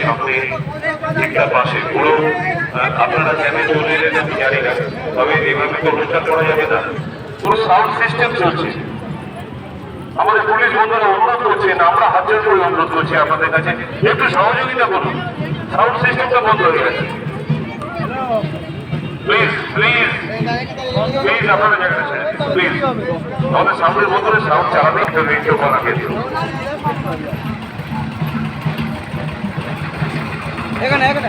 সামনে ঠিকটা পাশে পুরো আপনারা কেন চলে এলেন আমি জানি না তবে এভাবে তো অনুষ্ঠান করা যাবে না পুরো সাউন্ড সিস্টেম চলছে আমাদের পুলিশ বন্ধুরা অনুরোধ করছেন আমরা হাত জোর করে অনুরোধ করছি আপনাদের কাছে একটু সহযোগিতা করুন সাউন্ড সিস্টেমটা বন্ধ হয়ে গেছে প্লিজ আপনারা জায়গাটা প্লিজ আমাদের সামনের বন্ধুরা সাউন্ড চালাতে একটু রেডিও করা কিন্তু এখানে এখানে।